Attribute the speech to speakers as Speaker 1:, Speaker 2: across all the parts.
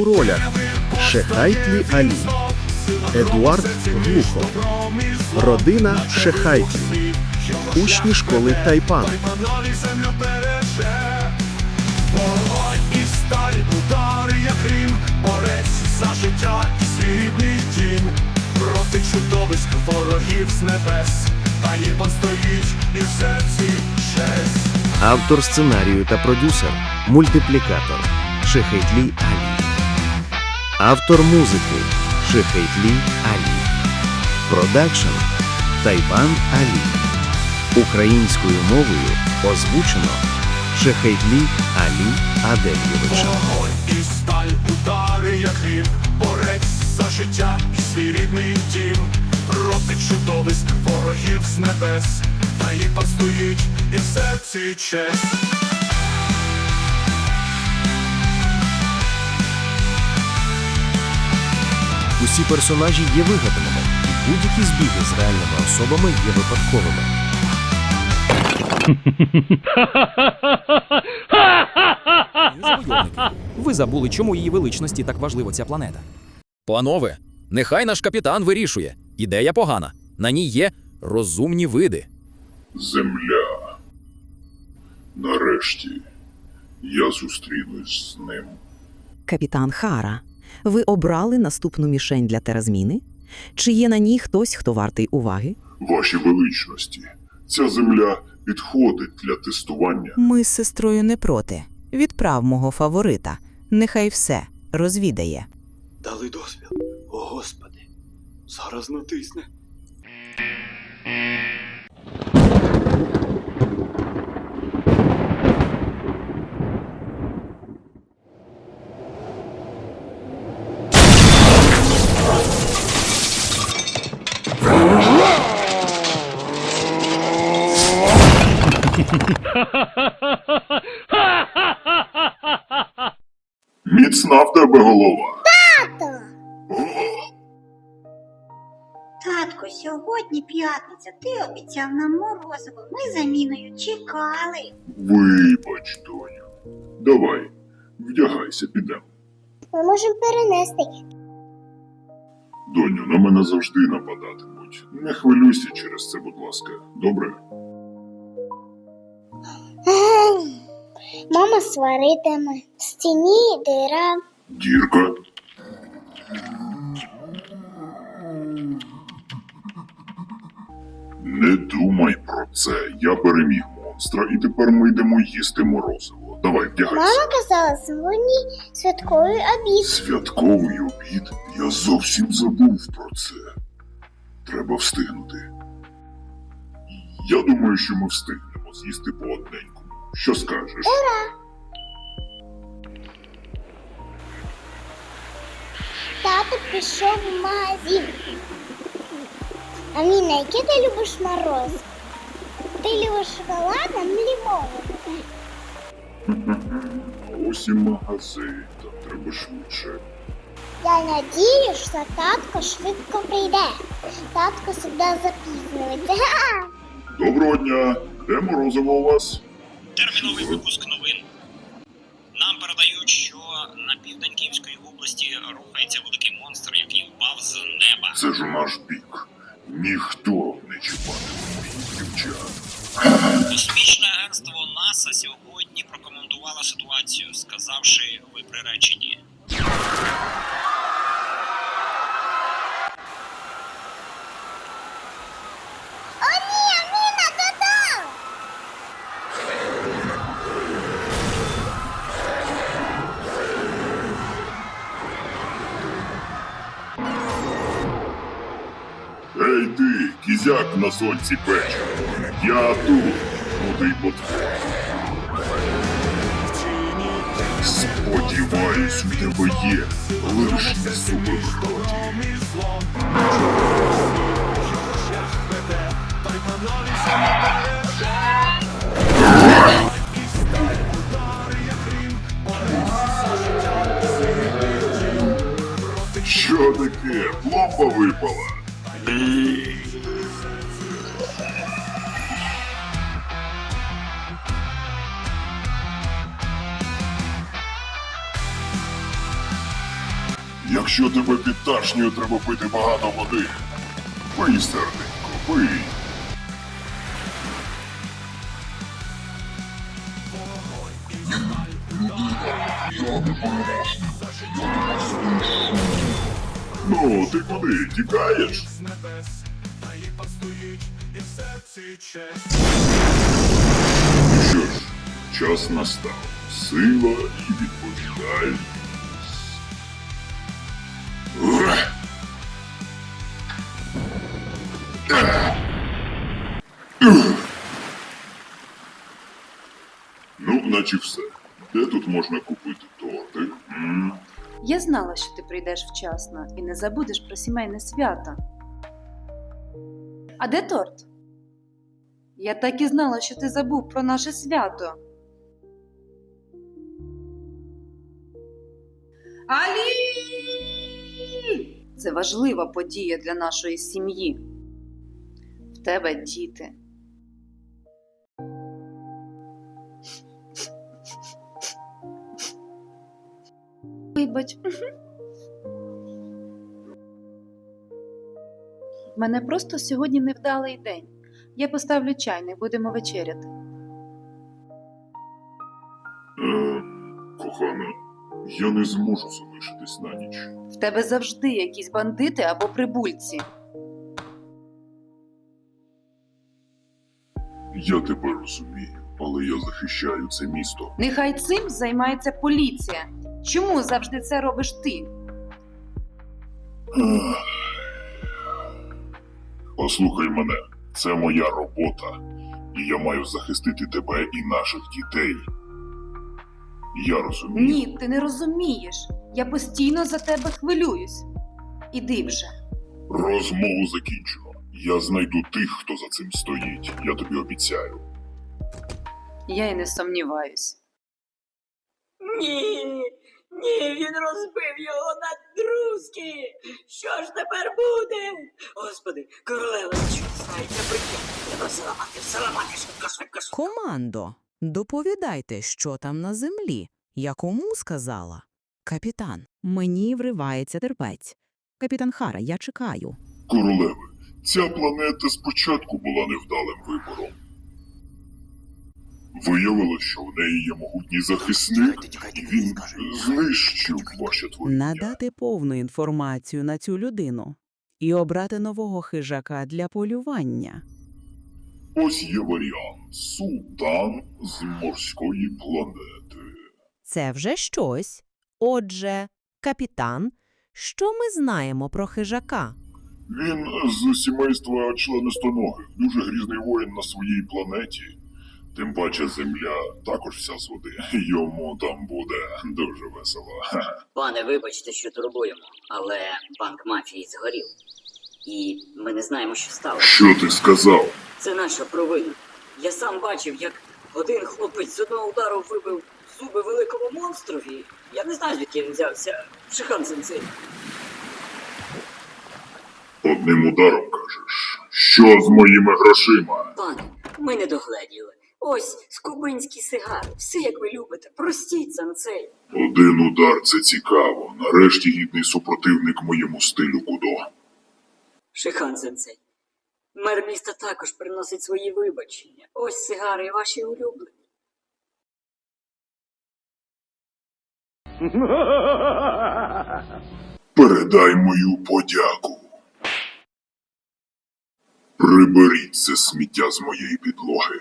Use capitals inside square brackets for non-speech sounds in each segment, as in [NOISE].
Speaker 1: У ролях Шехайтлі Алі, Едуард Глухов, Родина Шехайтлі, Учні школи Тайпан,
Speaker 2: життя і рідний дім. Проти чудовиськ ворогів з небес, та Єван стоїть і в серці честь.
Speaker 1: Автор сценарію та продюсер, мультиплікатор Шехайтлі Алі, автор музики Шехайтлі Алі, продакшн Тайпан Алі. Українською мовою озвучено Шехайтлі Алі Адельєвича.
Speaker 2: Вогонь і сталь, удари, як грім, борець за життя і свій рідний дім. Проти чудовиськ ворогів з небес, та Єван стоїть і в серці честь.
Speaker 1: Усі персонажі є вигаданими, і будь-які збіги з реальними особами є випадковими.
Speaker 3: Ви забули, чому її величності так важлива ця планета.
Speaker 4: Панове, нехай наш капітан вирішує. Ідея погана. На ній є розумні види.
Speaker 5: Земля. Нарешті я зустрінусь з ним.
Speaker 6: Капітан Хара, ви обрали наступну мішень для теразміни? Чи є на ній хтось, хто вартий уваги?
Speaker 5: Ваші величності, ця земля підходить для тестування.
Speaker 7: Ми з сестрою не проти. Відправ мого фаворита. Нехай все розвідає.
Speaker 8: Дали дозвіл. О, Господи, зараз натисне.
Speaker 5: Міцна в тебе голова. О,
Speaker 9: Татко, сьогодні п'ятниця. Ти обіцяв нам морозиво. Ми заміною чекали.
Speaker 5: вибач, доню. Давай, вдягайся, підемо.
Speaker 9: Ми можемо перенести.
Speaker 5: Доню, на мене завжди нападатимуть. Не хвилюйся через це, будь ласка. Добре?
Speaker 9: Мама сваритиме. В стіні дира.
Speaker 5: Дірка. Не думай про це. Я переміг монстра, і тепер ми йдемо їсти морозиво. Давай, вдягайся.
Speaker 9: казала сьогодні святковий обід.
Speaker 5: Святковий обід? Я зовсім забув про це. Треба встигнути. Я думаю, що ми встигнемо з'їсти по одненькому. Що скажеш?
Speaker 9: Тато пішов в магазин. Аміна, яке ти любиш мороз? Ти любиш шоколадом лимоном?
Speaker 5: А ось і магазин, там треба швидше.
Speaker 9: Я надію, що татко швидко прийде. Татко завжди запізнюється. [LAUGHS]
Speaker 5: Доброго дня! Де морозиво у вас?
Speaker 10: Терміновий випуск новин. Нам передають, що на південь Київської області рухається великий монстр, який впав з неба.
Speaker 5: Це ж наш бік. Ніхто не чіпатиме моїх дівчат. Ти, на сольці печі. Я тут, крутий потвор. Сподіваюсь, у тебе є лишні зуби. Що таке? Пломба випала. Якщо тебе підташнює, треба пити багато води. Пий, серденько, пий. Ну, ти куди? Тікаєш?
Speaker 2: з небес, та їй постоїть і в серці честь.
Speaker 5: Що ж, час настав. Сила і відповідальність. Наче все. Де тут можна купити тортик? М?
Speaker 11: Я знала, що ти прийдеш вчасно і не забудеш про сімейне свято. А де торт? Я так і знала, що ти забув про наше свято. Алі! Це важлива подія для нашої сім'ї. В тебе діти. Вибач. Мене просто сьогодні невдалий день. Я поставлю чайник, будемо вечеряти.
Speaker 5: Ем, кохана, я не зможу залишитись на ніч.
Speaker 11: В тебе завжди якісь бандити або прибульці.
Speaker 5: Я тебе розумію, але я захищаю це місто.
Speaker 11: Нехай цим займається поліція. Чому завжди це робиш ти?
Speaker 5: Послухай мене, це моя робота, і я маю захистити тебе і наших дітей. Я розумію.
Speaker 11: Ні, ти не розумієш. Я постійно за тебе хвилююсь. Іди вже.
Speaker 5: Розмову закінчено. Я знайду тих, хто за цим стоїть. Я тобі обіцяю.
Speaker 11: Я й не сумніваюсь.
Speaker 12: Ні, ні, він розбив його на друзки. Що ж тепер буде? Господи, королева, що знається прикид. Треба все ламати, все ламати, швидко, швидко, швидко.
Speaker 7: Командо, доповідайте, що там на землі. Я кому сказала? Капітан.
Speaker 6: Мені вривається терпець. Капітан Хара, я чекаю.
Speaker 5: Королеви, ця планета спочатку була невдалим вибором. Виявилось, що в неї є могутній захисник, і він знищив ваше творіння.
Speaker 7: Надати повну інформацію на цю людину і обрати нового хижака для полювання.
Speaker 5: Ось є варіант султан з морської планети.
Speaker 6: Це вже щось. Отже, капітан, що ми знаємо про хижака?
Speaker 5: Він з сімейства членистоногих, дуже грізний воїн на своїй планеті. Тим паче земля також вся з води. Йому там буде дуже весело.
Speaker 12: Пане, вибачте, що турбуємо, але банк мафії згорів. І ми не знаємо, що сталося.
Speaker 5: Що ти сказав?
Speaker 12: Це наша провина. Я сам бачив, як один хлопець з одного удару вибив зуби великому монстрові. Я не знаю, звідки він взявся. Шихан сенсей.
Speaker 5: Одним ударом кажеш. Що з моїми грошима?
Speaker 12: Пане, ми не догледіли. Ось скубинські сигари, все як ви любите. Простіть сенсей.
Speaker 5: Один удар це цікаво. Нарешті гідний супротивник моєму стилю кудо.
Speaker 12: Шихан сенсей. Мер міста також приносить свої вибачення. Ось сигари ваші улюблені. [LAUGHS]
Speaker 5: Передай мою подяку. Приберіть це сміття з моєї підлоги.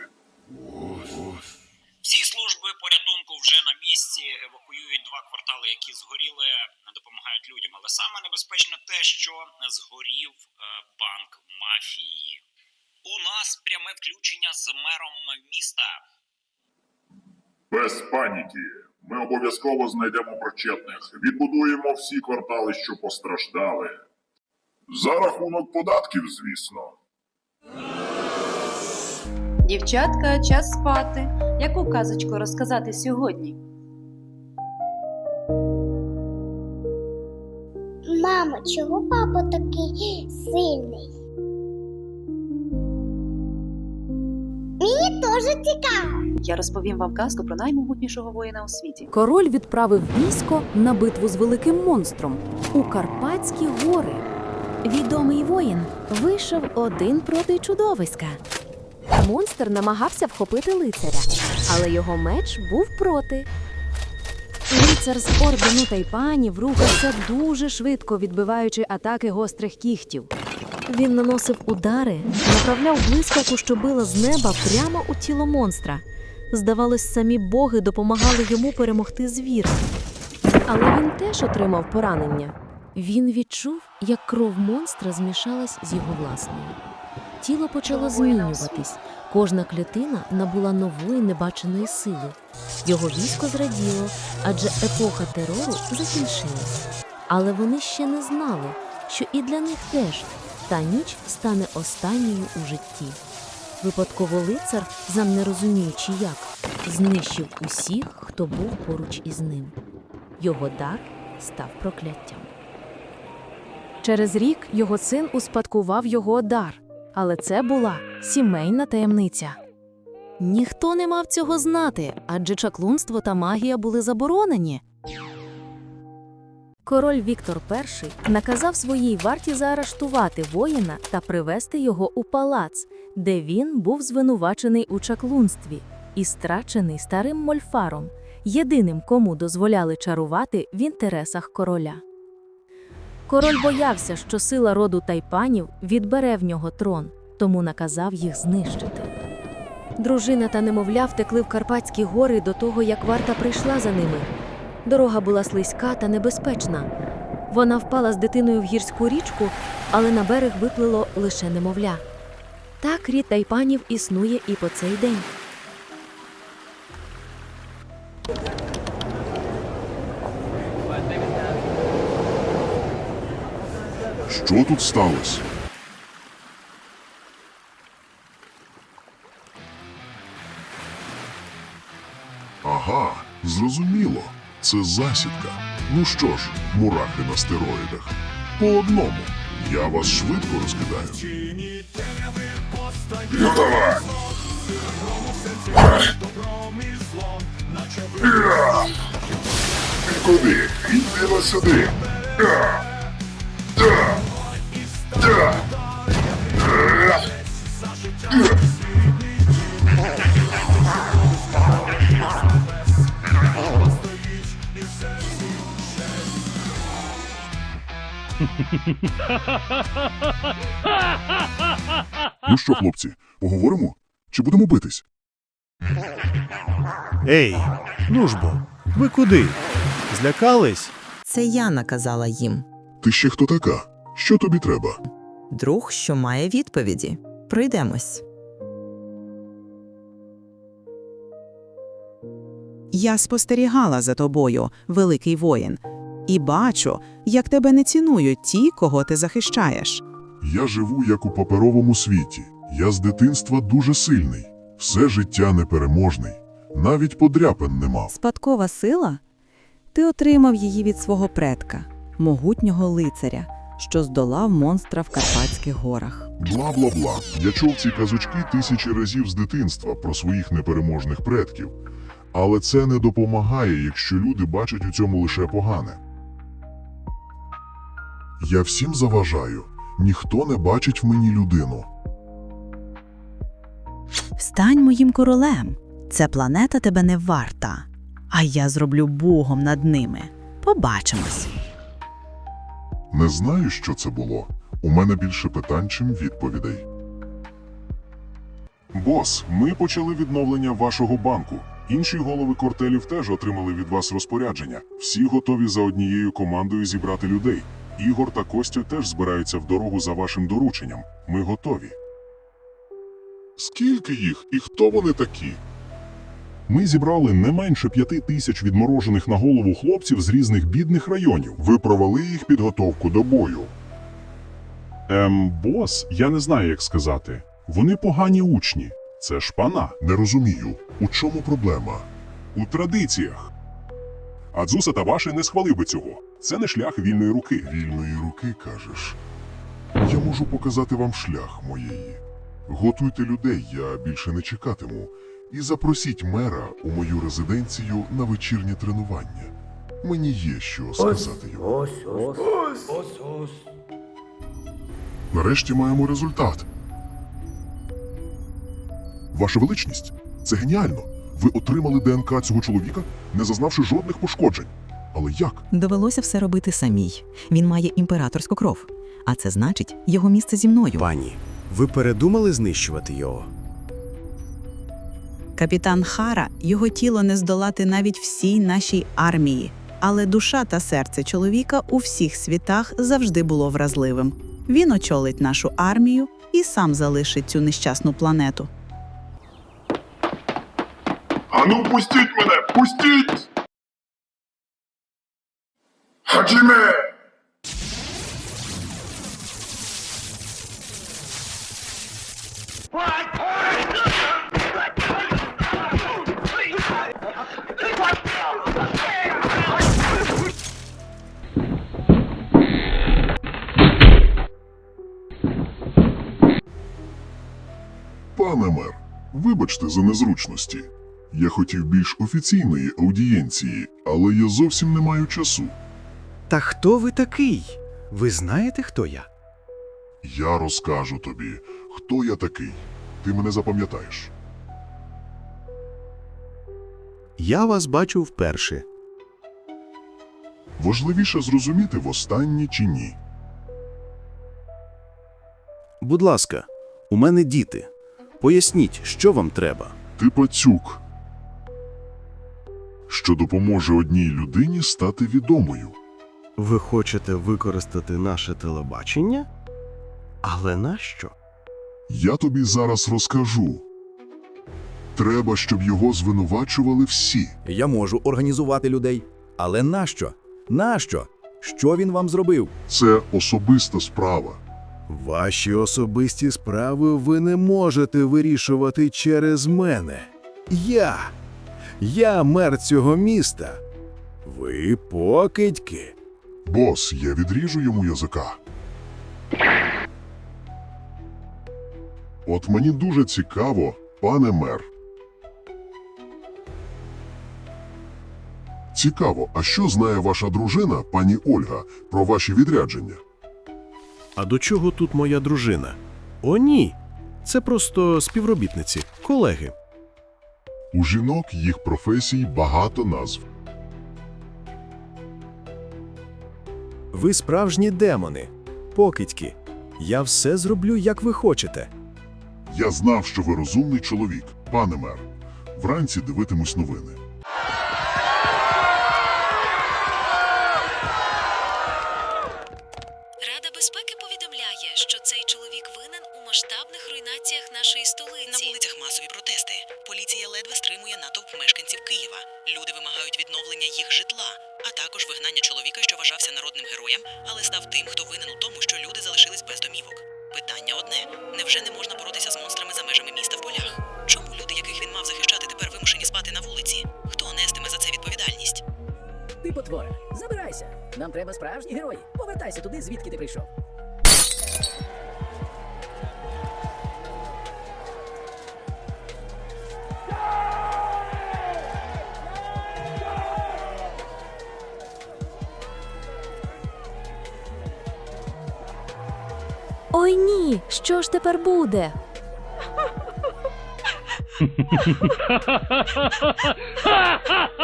Speaker 10: Всі служби порятунку вже на місці евакуюють два квартали, які згоріли, допомагають людям. Але саме небезпечно те, що згорів е, банк мафії. У нас пряме включення з мером міста.
Speaker 5: Без паніки. Ми обов'язково знайдемо причетних. Відбудуємо всі квартали, що постраждали. За рахунок податків, звісно.
Speaker 11: Дівчатка, час спати. Яку казочку розказати сьогодні?
Speaker 9: Мамо, чого папа такий сильний? Мені теж цікаво.
Speaker 11: Я розповім вам казку про наймогутнішого воїна у світі.
Speaker 13: Король відправив військо на битву з великим монстром у Карпатські гори. Відомий воїн вийшов один проти чудовиська. Монстр намагався вхопити лицаря, але його меч був проти. Лицар з ордену тайпанів рухався дуже швидко, відбиваючи атаки гострих кігтів. Він наносив удари, направляв блискавку, що била з неба прямо у тіло монстра. Здавалось, самі боги допомагали йому перемогти звіра. Але він теж отримав поранення. Він відчув, як кров монстра змішалась з його власною. Тіло почало змінюватись. Кожна клітина набула нової небаченої сили. Його військо зраділо, адже епоха терору закінчилась. Але вони ще не знали, що і для них теж та ніч стане останньою у житті. Випадково лицар, сам не розуміючи як, знищив усіх, хто був поруч із ним. Його дар став прокляттям. Через рік його син успадкував його дар, але це була сімейна таємниця. Ніхто не мав цього знати, адже чаклунство та магія були заборонені. Король Віктор І наказав своїй варті заарештувати воїна та привести його у палац, де він був звинувачений у чаклунстві і страчений старим мольфаром, єдиним, кому дозволяли чарувати в інтересах короля. Король боявся, що сила роду тайпанів відбере в нього трон, тому наказав їх знищити. Дружина та немовля втекли в Карпатські гори до того, як варта прийшла за ними. Дорога була слизька та небезпечна. Вона впала з дитиною в гірську річку, але на берег виплило лише немовля. Так рід тайпанів існує і по цей день.
Speaker 14: Що тут сталося? Ага, зрозуміло. Це засідка. Ну що ж, мурахи на стероїдах. По одному. Я вас швидко розкидаю. Давай! Я! Ти куди? Іди на сюди! Я! Ну що, хлопці, поговоримо? Чи будемо битись?
Speaker 1: Ей, ну ж бо, ви куди? Злякались?
Speaker 6: Це я наказала їм.
Speaker 14: Ти ще хто така? Що тобі треба?
Speaker 6: Друг, що має відповіді. Пройдемось.
Speaker 15: Я спостерігала за тобою, великий воїн, і бачу, як тебе не цінують ті, кого ти захищаєш.
Speaker 14: Я живу як у паперовому світі. Я з дитинства дуже сильний. Все життя непереможний. Навіть подряпин не мав.
Speaker 15: Спадкова сила? Ти отримав її від свого предка, могутнього лицаря, що здолав монстра в Карпатських горах.
Speaker 14: Бла-бла-бла. Я чув ці казочки тисячі разів з дитинства про своїх непереможних предків. Але це не допомагає, якщо люди бачать у цьому лише погане. Я всім заважаю. Ніхто не бачить в мені людину.
Speaker 6: Стань моїм королем. Ця планета тебе не варта. А я зроблю богом над ними. Побачимось.
Speaker 14: Не знаю, що це було. У мене більше питань, чим відповідей. Бос, ми почали відновлення вашого банку. Інші голови кортелів теж отримали від вас розпорядження. Всі готові за однією командою зібрати людей. Ігор та Костя теж збираються в дорогу за вашим дорученням. Ми готові. Скільки їх і хто вони такі? Ми зібрали не менше п'яти тисяч відморожених на голову хлопців з різних бідних районів. Ви провели їх підготовку до бою. Ем, бос, я не знаю, як сказати. Вони погані учні. Це шпана. Не розумію. У чому проблема? У традиціях. Адзуса та ваші не схвалив би цього. Це не шлях вільної руки. Вільної руки, кажеш. Я можу показати вам шлях моєї. Готуйте людей, я більше не чекатиму. І запросіть мера у мою резиденцію на вечірнє тренування. Мені є що сказати йому.
Speaker 16: Ось, ось, ось, ось, ось.
Speaker 14: Нарешті маємо результат. Ваша величність, це геніально. Ви отримали ДНК цього чоловіка, не зазнавши жодних пошкоджень. Але як?
Speaker 6: Довелося все робити самій. Він має імператорську кров. А це значить його місце зі мною.
Speaker 1: Пані, ви передумали знищувати його?
Speaker 15: Капітан Хара, його тіло не здолати навіть всій нашій армії. Але душа та серце чоловіка у всіх світах завжди було вразливим. Він очолить нашу армію і сам залишить цю нещасну планету.
Speaker 14: Ану, пустіть мене! Пустіть! Хаджіме! Пане мер, вибачте за незручності. Я хотів більш офіційної аудієнції, але я зовсім не маю часу.
Speaker 1: Та хто ви такий? Ви знаєте, хто я?
Speaker 14: Я розкажу тобі, хто я такий. Ти мене запам'ятаєш.
Speaker 1: Я вас бачу вперше.
Speaker 14: Важливіше зрозуміти, востаннє чи ні.
Speaker 1: Будь ласка, у мене діти. Поясніть, що вам треба.
Speaker 14: Ти пацюк, що допоможе одній людині стати відомою.
Speaker 1: Ви хочете використати наше телебачення? Але нащо?
Speaker 14: Я тобі зараз розкажу. Треба, щоб його звинувачували всі.
Speaker 17: Я можу організувати людей. Але нащо? Нащо? Що він вам зробив?
Speaker 14: Це особиста справа.
Speaker 1: Ваші особисті справи ви не можете вирішувати через мене. Я. Я мер цього міста. Ви покидьки.
Speaker 14: Бос, я відріжу йому язика. От мені дуже цікаво, пане мер. Цікаво, а що знає ваша дружина, пані Ольга, про ваші відрядження?
Speaker 1: А до чого тут моя дружина? О, ні. Це просто співробітниці, колеги.
Speaker 14: У жінок їх професій багато назв.
Speaker 1: Ви справжні демони, покидьки. Я все зроблю, як ви хочете.
Speaker 14: Я знав, що ви розумний чоловік, пане мер. Вранці дивитимусь новини.
Speaker 7: Нам треба справжні герої. Повертайся туди, звідки ти прийшов.
Speaker 13: Ой ні, що ж тепер буде? [LAUGHS]